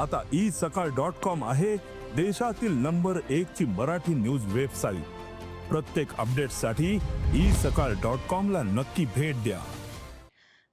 आता ई सकाळ dot com आहे देशातील नंबर एक ची मराठी न्यूज वेबसाईट. प्रत्येक अपडेटसाठी ई सकाळ डॉट कॉम ला नक्की भेट द्या.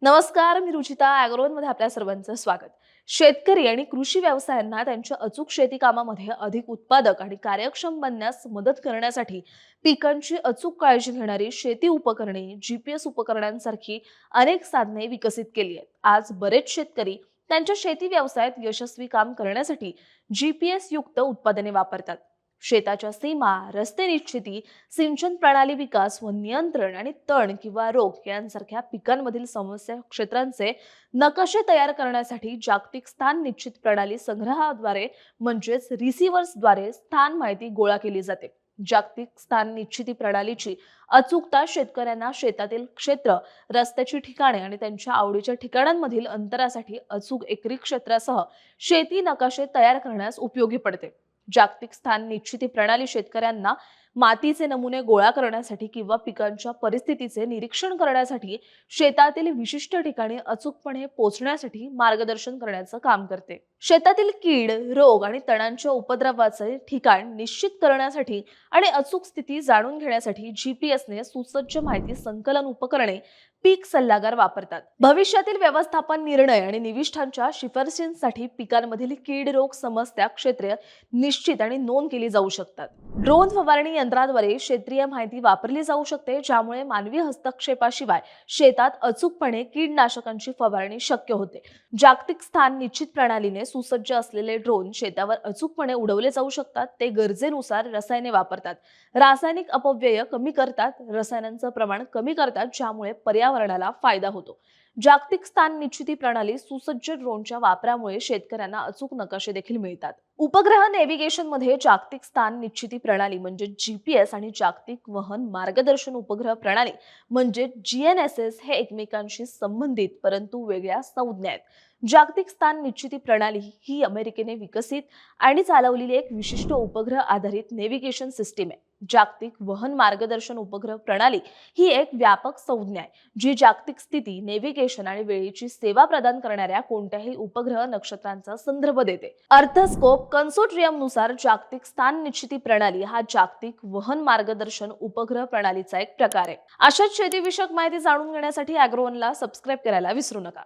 नमस्कार मी रुचिता मध्ये आपल्या सर्वांचं स्वागत. शेतकरी आणि कृषी व्यवसायांना त्यांच्या अचूक शेती कामामध्ये अधिक उत्पादक आणि कार्यक्षम बनण्यास मदत करण्यासाठी पिकांची अचूक काळजी घेणारी शेती उपकरणे जीपीएस उपकरणांसारखी अनेक साधने विकसित केली आहेत. आज बरेच शेतकरी त्यांच्या शेती व्यवसायात यशस्वी काम करण्यासाठी जीपीएस युक्त उत्पादने वापरतात. शेताच्या सीमा रस्ते निश्चिती सिंचन प्रणाली विकास व नियंत्रण आणि तण किंवा रोग यांसारख्या पिकांमधील समस्या क्षेत्रांचे नकाशे तयार करण्यासाठी जागतिक स्थान निश्चित प्रणाली संग्रहाद्वारे म्हणजेच रिसिव्हर्सद्वारे स्थान माहिती गोळा केली जाते. जागतिक स्थान निश्चिती प्रणालीची अचूकता शेतकऱ्यांना शेतातील क्षेत्र रस्त्याची ठिकाणे आणि त्यांच्या आवडीच्या ठिकाणांमधील अंतरासाठी अचूक एकरी क्षेत्रासह शेती नकाशे तयार करण्यास उपयोगी पडते. जागतिक स्थान निश्चिती प्रणाली शेतकऱ्यांना मातीचे नमुने गोळा करण्यासाठी किंवा पिकांच्या परिस्थितीचे निरीक्षण करण्यासाठी शेतातील विशिष्ट ठिकाणी अचूकपणे पोचण्यासाठी मार्गदर्शन करण्याचं काम करते. शेतातील कीड रोग आणि तणांच्या उपद्रवाचे ठिकाण निश्चित करण्यासाठी आणि अचूक स्थिती जाणून घेण्यासाठी जीपीएसने सुसज्ज माहिती संकलन उपकरणे पीक सल्लागार वापरतात. भविष्यातील व्यवस्थापन निर्णय आणि निविष्ठांच्या शिफारशींसाठी पिकांमधील कीड रोग समस्या क्षेत्रे निश्चित निश्चित आणि नोंद केली जाऊ शकतात. ड्रोन फवारणी यंत्राद्वारे क्षेत्रीय माहिती वापरली जाऊ शकते ज्यामुळे मानवी हस्तक्षेपाशिवाय शेतात अचूकपणे कीडनाशकांची फवारणी शक्य होते. जागतिक स्थान निश्चित प्रणालीने सुसज्ज असलेले ड्रोन शेतावर अचूकपणे उडवले जाऊ शकतात ते गरजेनुसार रसायने वापरतात. रासायनिक अपव्यय कमी करतात रसायनांचं प्रमाण कमी करतात ज्यामुळे पर्यावरणाला फायदा होतो. जागतिक स्थान निश्चिती प्रणाली सुसज्ज ड्रोनच्या वापरामुळे शेतकऱ्यांना अचूक नकाशे देखील मिळतात. उपग्रह नेव्हिगेशनमध्ये जागतिक स्थान निश्चिती प्रणाली म्हणजे जी पी एस आणि जागतिक वहन मार्गदर्शन उपग्रह प्रणाली म्हणजे जी एन एस एस हे एकमेकांशी संबंधित परंतु वेगळ्या संज्ञा आहेत. जागतिक स्थान निश्चिती प्रणाली ही अमेरिकेने विकसित आणि चालवलेली एक विशिष्ट उपग्रह आधारित नेव्हिगेशन सिस्टीम आहे. जागतिक वहन मार्गदर्शन उपग्रह प्रणाली ही एक व्यापक संज्ञा आहे जी जागतिक स्थिती नेव्हिगेशन आणि वेळेची सेवा प्रदान करणाऱ्या कोणत्याही उपग्रह नक्षत्रांचा संदर्भ देते. अर्थस्कोप कन्सोट्रियमनुसार जागतिक स्थान निश्चिती प्रणाली हा जागतिक वहन मार्गदर्शन उपग्रह प्रणालीचा एक प्रकार आहे. अशाच शेतीविषयक माहिती जाणून घेण्यासाठी अॅग्रोवनला सबस्क्राईब करायला विसरू नका.